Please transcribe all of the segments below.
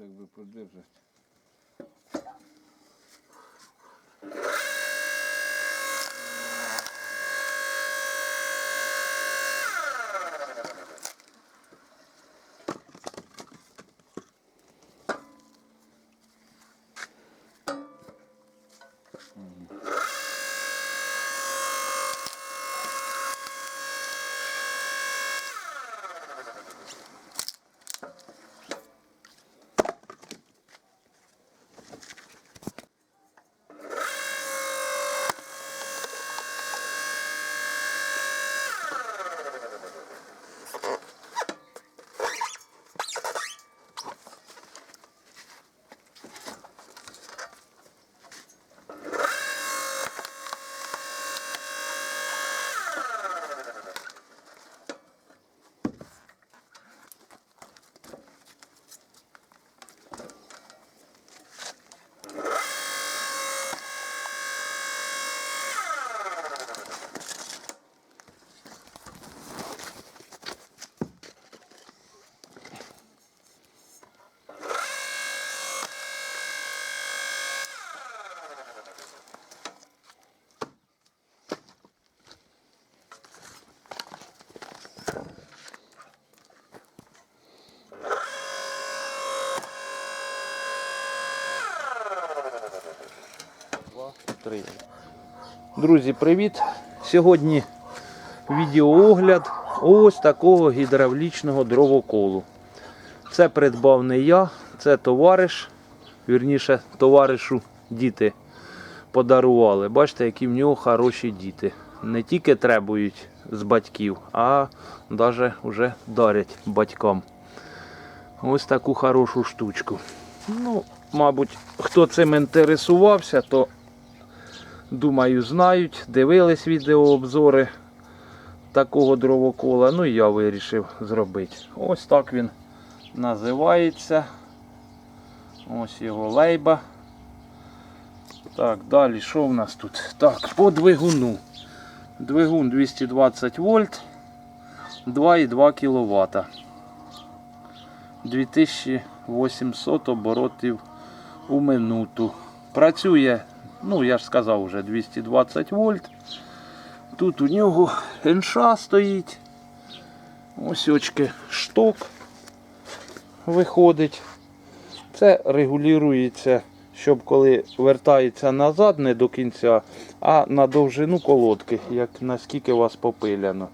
так би подержати. Три. Друзі, привіт! Сьогодні відеоогляд ось такого гідравлічного дровоколу. Це придбав не я, це товариш, вірніше, товаришу діти подарували. Бачите, які в нього хороші діти. Не тільки требують з батьків, а навіть вже дарять батькам. Ось таку хорошу штучку. Ну, мабуть, хто цим інтересувався, то думаю, знають, дивились відеообзори такого дровокола. Ну і я вирішив зробити. Ось так він називається. Ось його лейба. Так, далі що в нас тут? Так, по двигуну. Двигун 220 вольт, 2,2 кВт. 2800 оборотів у минуту. Працює, ну я ж сказав вже 220 вольт. Тут у нього інша стоїть. Ось очки шток виходить. Це регулюється, щоб коли вертається назад, не до кінця, а на довжину колодки, як наскільки вас попиляно.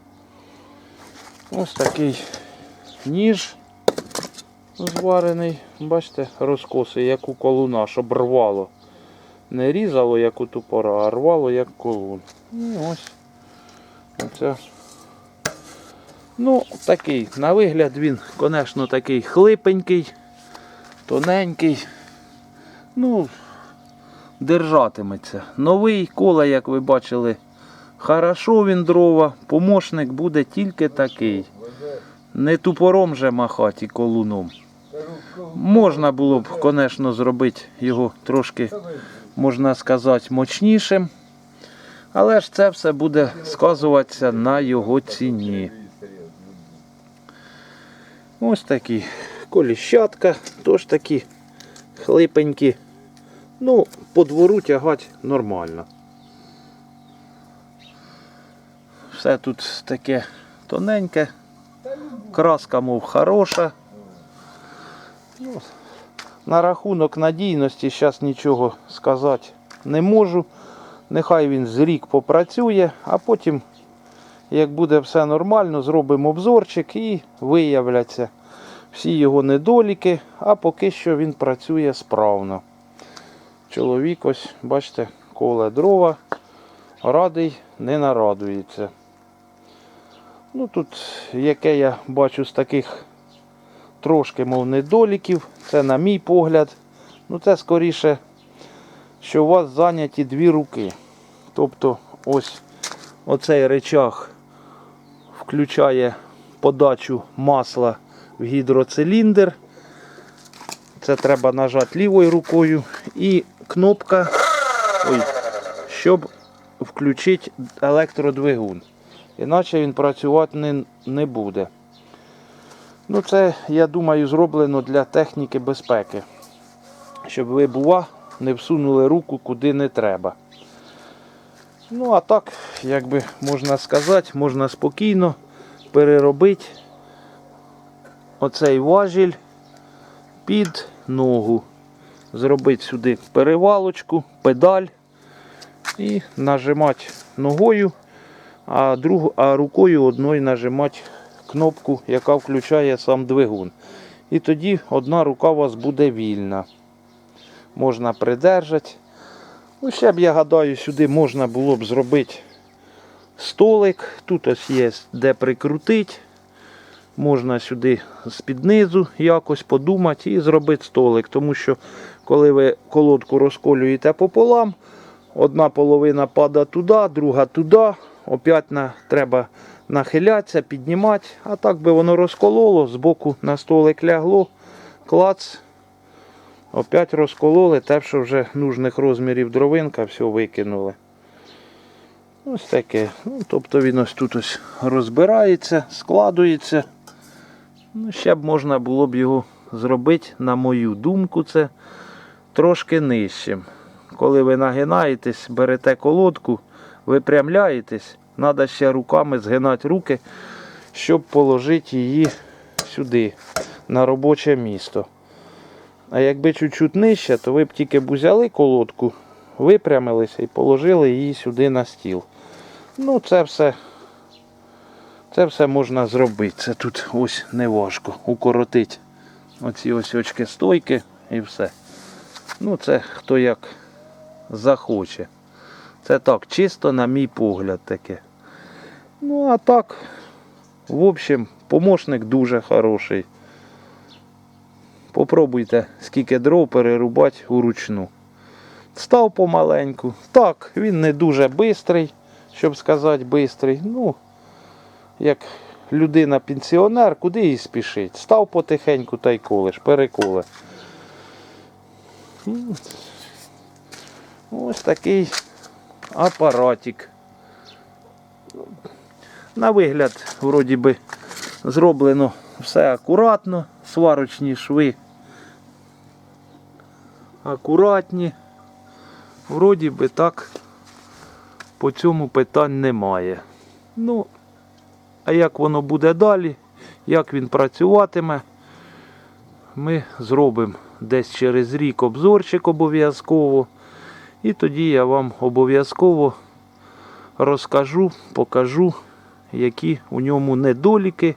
Ось такий ніж зварений, бачите, розкоси, як у колуна, щоб рвало. Не різало, як у тупора, а рвало, як колун. І ось. Оце. Ну, такий, на вигляд він, звісно, такий хлипенький, тоненький. Ну, держатиметься. Новий кола, як ви бачили, хорошо він дрова. Помощник буде тільки такий. Не тупором же махати і колуном. Можна було б, звісно, зробити його трошки, можна сказати, мощнішим. Але ж це все буде сказуватися на його ціні. Ось такі коліщатка, теж такі хлипенькі. Ну, по двору тягати нормально. Все тут таке тоненьке. Краска, мов, хороша. На рахунок надійності зараз нічого сказати не можу. Нехай він з рік попрацює, а потім, як буде все нормально, зробимо обзорчик і виявляться всі його недоліки, а поки що він працює справно. Чоловік ось, бачите, коле дрова, радий не нарадується. Ну тут, яке я бачу з таких трошки, мов недоліків, це на мій погляд. Ну це скоріше, що у вас зайняті дві руки. Тобто ось оцей речах включає подачу масла в гідроциліндр. Це треба нажати лівою рукою. І кнопка, ой, щоб включити електродвигун. Іначе він працювати не, не буде. Ну, це, я думаю, зроблено для техніки безпеки. Щоб ви, бува, не всунули руку куди не треба. Ну, а так, як би можна сказати, можна спокійно переробити оцей важіль під ногу. Зробити сюди перевалочку, педаль і нажимати ногою, а, другу, а рукою одною нажимати кнопку, яка включає сам двигун. І тоді одна рука у вас буде вільна. Можна придержати. Ну, ще б я гадаю, сюди можна було б зробити столик. Тут ось є де прикрутити. Можна сюди з-під низу якось подумати і зробити столик. Тому що коли ви колодку розколюєте пополам, одна половина падає туди, друга туди. Опять треба нахилятися, піднімати. А так би воно розкололо, збоку на столик лягло, клац. Опять розкололи, те, що вже нужних розмірів дровинка, все викинули. Ось таке. Ну, тобто він ось тут ось розбирається, складується. Ну, ще б можна було б його зробити, на мою думку, це трошки нижчим. Коли ви нагинаєтесь, берете колодку, випрямляєтесь, треба ще руками згинати руки, щоб положити її сюди, на робоче місто. А якби чуть-чуть нижче, то ви б тільки б взяли колодку, випрямилися і положили її сюди на стіл. Ну, це все, це все можна зробити. Це тут ось не важко. Укоротити оці ось очки стойки і все. Ну, це хто як захоче. Це так, чисто на мій погляд таке. Ну, а так, в общем, помощник дуже хороший. Попробуйте скільки дров перерубати уручну. Став помаленьку. Так, він не дуже бистрий, щоб сказати бистрий. Ну, як людина-пенсіонер, куди їй спішить? Став потихеньку та й колеш, переколе. Ось такий апаратик. На вигляд, вроді би, зроблено все акуратно, сварочні шви акуратні. Вроді би так по цьому питань немає. Ну, а як воно буде далі, як він працюватиме, ми зробимо десь через рік обзорчик обов'язково. І тоді я вам обов'язково розкажу, покажу, які у ньому недоліки.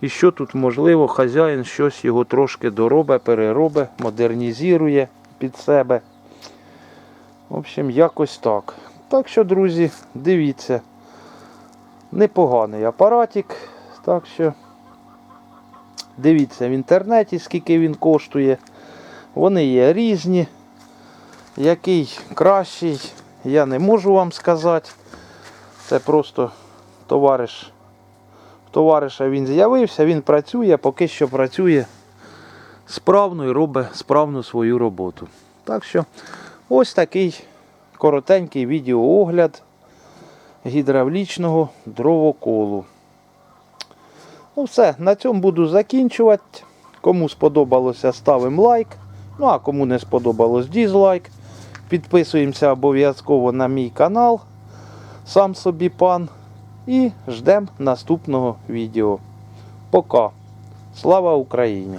І що тут можливо, хазяїн щось його трошки доробе, переробе, модернізує під себе. В общем, якось так. Так що, друзі, дивіться. Непоганий апаратик. Так що дивіться в інтернеті, скільки він коштує. Вони є різні. Який кращий, я не можу вам сказати. Це просто товариш. Товариша він з'явився, він працює, поки що працює справно і робить справну свою роботу. Так що ось такий коротенький відеоогляд гідравлічного дровоколу. Ну все, на цьому буду закінчувати. Кому сподобалося, ставимо лайк. Ну а кому не сподобалось дізлайк. Підписуємося обов'язково на мій канал. Сам собі пан. І ждемо наступного відео. Пока. Слава Україні!